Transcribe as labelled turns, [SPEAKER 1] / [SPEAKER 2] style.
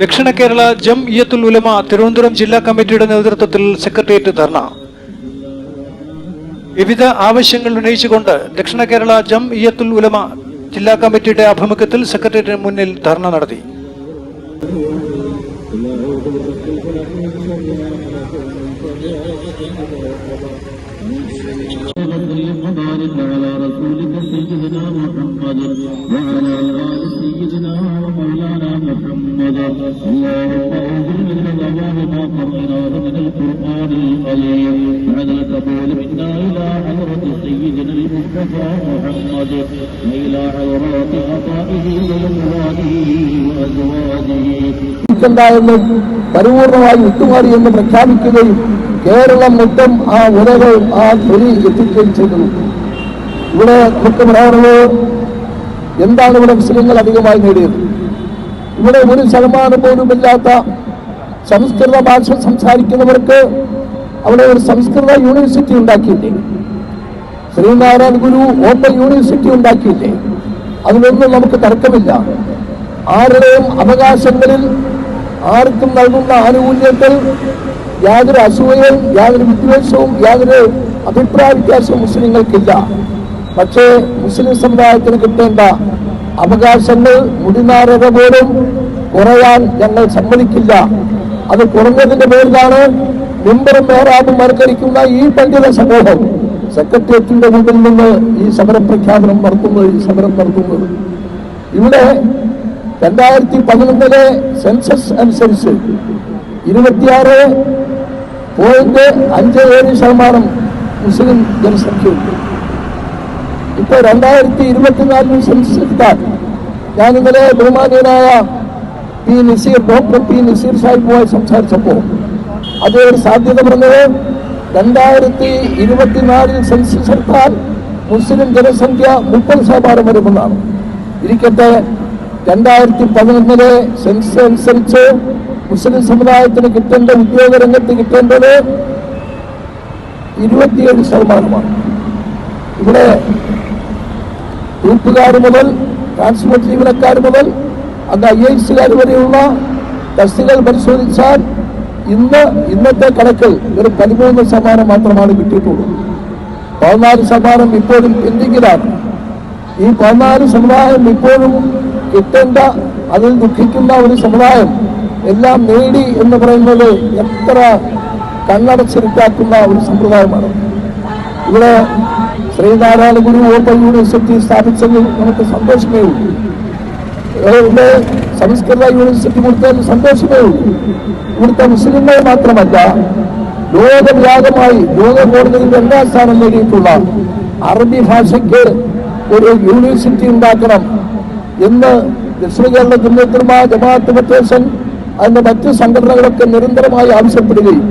[SPEAKER 1] ദക്ഷിണ കേരള ജം ഇയത്തുൽ ഉലമ തിരുവനന്തപുരം ജില്ലാ കമ്മിറ്റിയുടെ നേതൃത്വത്തിൽ സെക്രട്ടേറിയറ്റ് ധർണ വിവിധ ആവശ്യങ്ങൾ ഉന്നയിച്ചുകൊണ്ട് ദക്ഷിണ കേരള ജം ഇയത്തുൽ ഉലമ ജില്ലാ കമ്മിറ്റിയുടെ ആഭിമുഖ്യത്തിൽ സെക്രട്ടേറിയറ്റിന് മുന്നിൽ ധർണ നടത്തി
[SPEAKER 2] وبارك على رسولك سيدنا محمد وعلى آل سيدنا ومولانا محمد اللهم اغفر لنا ما قرأناه من القرآن العظيم بعد القبول منا إلى حضرة سيدنا المصطفى محمد وإلى حضرات آبائه وأمواله وأزواجه
[SPEAKER 3] ഉണ്ടായെന്നും പരിപൂർണമായി വിട്ടുമാറിയെന്ന് പ്രഖ്യാപിക്കുകയും കേരളം മൊത്തം ആ ഉലകൾ ആ ധ്വനി എത്തിക്കുകയും ചെയ്തു ഇവിടെ നമുക്ക് പറയാനുള്ളത് എന്താണ് ഇവിടെ മുസ്ലിങ്ങൾ അധികമായി നേടിയത് ഇവിടെ ഒരു ശതമാനം പോലും ഇല്ലാത്ത സംസ്കൃത ഭാഷ സംസാരിക്കുന്നവർക്ക് അവിടെ ഒരു സംസ്കൃത യൂണിവേഴ്സിറ്റി ഉണ്ടാക്കിയില്ലേ? ശ്രീനാരായണ ഗുരു ഓപ്പൺ യൂണിവേഴ്സിറ്റി ഉണ്ടാക്കിയില്ലേ? അതിലൊന്നും നമുക്ക് തർക്കമില്ല. ആരുടെയും അവകാശങ്ങളിൽ ആർക്കും നൽകുന്ന ആനുകൂല്യത്തിൽ യാതൊരു അസൂയയും യാതൊരു വിദ്വേഷവും യാതൊരു അഭിപ്രായ വ്യത്യാസവും മുസ്ലിങ്ങൾക്കില്ല. പക്ഷേ മുസ്ലിം സമുദായത്തിന് കിട്ടേണ്ട അവകാശങ്ങൾ മുടിനാരക പോലും കുറയാൻ ഞങ്ങൾ സമ്മതിക്കില്ല. അത് കുറഞ്ഞതിന്റെ പേരിലാണ് മെമ്പറും മേറാബും മറക്കരിക്കുന്ന ഈ പണ്ഡിത സമൂഹം സെക്രട്ടേറിയറ്റിന്റെ മുമ്പിൽ നിന്ന് ഈ സമരപ്രഖ്യാപനം നടത്തുന്നത് ഈ സമരം നടത്തുന്നത്. ഇവിടെ രണ്ടായിരത്തി പതിനൊന്നിലെ സെൻസസ് അനുസരിച്ച് ഇരുപത്തിയാറ് പോയിന്റ് അഞ്ച് ഏഴ് ശതമാനം മുസ്ലിം ജനസംഖ്യയുണ്ട്. ഇപ്പൊ രണ്ടായിരത്തി ഇരുപത്തിനാലിന് സെൻസസ് ഞാൻ ഇന്നലെ ബഹുമാനീയനായ P Nazeer doctor P Nazeer സാഹിബുമായി സംസാരിച്ചപ്പോൾ അത് ഒരു സാധ്യത പറഞ്ഞത് രണ്ടായിരത്തി ഇരുപത്തിനാലിൽ സെൻസസ് എടുത്താൽ മുസ്ലിം ജനസംഖ്യ മുപ്പത് ശതമാനം വരുമെന്നാണ്. ഇരിക്കട്ടെ രണ്ടായിരത്തി പതിനൊന്നിലെ സെൻസസ് അനുസരിച്ച് മുസ്ലിം സമുദായത്തിന് കിട്ടേണ്ട ഉദ്യോഗ രംഗത്ത് കിട്ടേണ്ടത് ഇരുപത്തിയേഴ് ശതമാനമാണ്. ഇവിടെ ഗ്രൂപ്പുകാർ മുതൽ ട്രാൻസ്പോർട്ട് ജീവനക്കാർ മുതൽ അത് ഐ എസുകാർ വരെയുള്ള ടെസ്റ്റുകൾ പരിശോധിച്ചാൽ ഇന്ന് ഇന്നത്തെ കണക്കിൽ ഒരു പതിമൂന്ന് ശതമാനം മാത്രമാണ് കിട്ടിയിട്ടുള്ളത്. പതിനാല് ശതമാനം ഇപ്പോഴും പെൻഡിങ്ങിലാണ് ഈ പതിനാല് സമുദായം ഇപ്പോഴും കിട്ടേണ്ട അതിൽ ദുഃഖിക്കുന്ന ഒരു സമുദായം എല്ലാം നേടി എന്ന് പറയുന്നത് എത്ര കണ്ണടച്ചിരിക്കാക്കുന്ന ഒരു സമ്പ്രദായമാണ് ഇവിടെ ശ്രീനാരായണ ഗുരു ഓപ്പൺ യൂണിവേഴ്സിറ്റി സ്ഥാപിച്ചതിൽ നമുക്ക് സന്തോഷമേ ഉള്ളൂ. സംസ്കൃത യൂണിവേഴ്സിറ്റി കൊടുത്തതിൽ സന്തോഷമേ ഉള്ളൂ. ഇവിടുത്തെ മുസ്ലിങ്ങൾ മാത്രമല്ല ലോകവ്യാപകമായി ലോക കോടതിയിൽ രണ്ടാം സ്ഥാനം നേടിയിട്ടുള്ള അറബി ഭാഷയ്ക്ക് ഒരു യൂണിവേഴ്സിറ്റി ഉണ്ടാക്കണം എന്ന് ദക്ഷിണ കേരള ജമ്മിയത്തുർമ ജമാഅത്ത് ഫെഡറേഷൻ അതിന്റെ മറ്റ് സംഘടനകളൊക്കെ നിരന്തരമായി ആവശ്യപ്പെടുകയും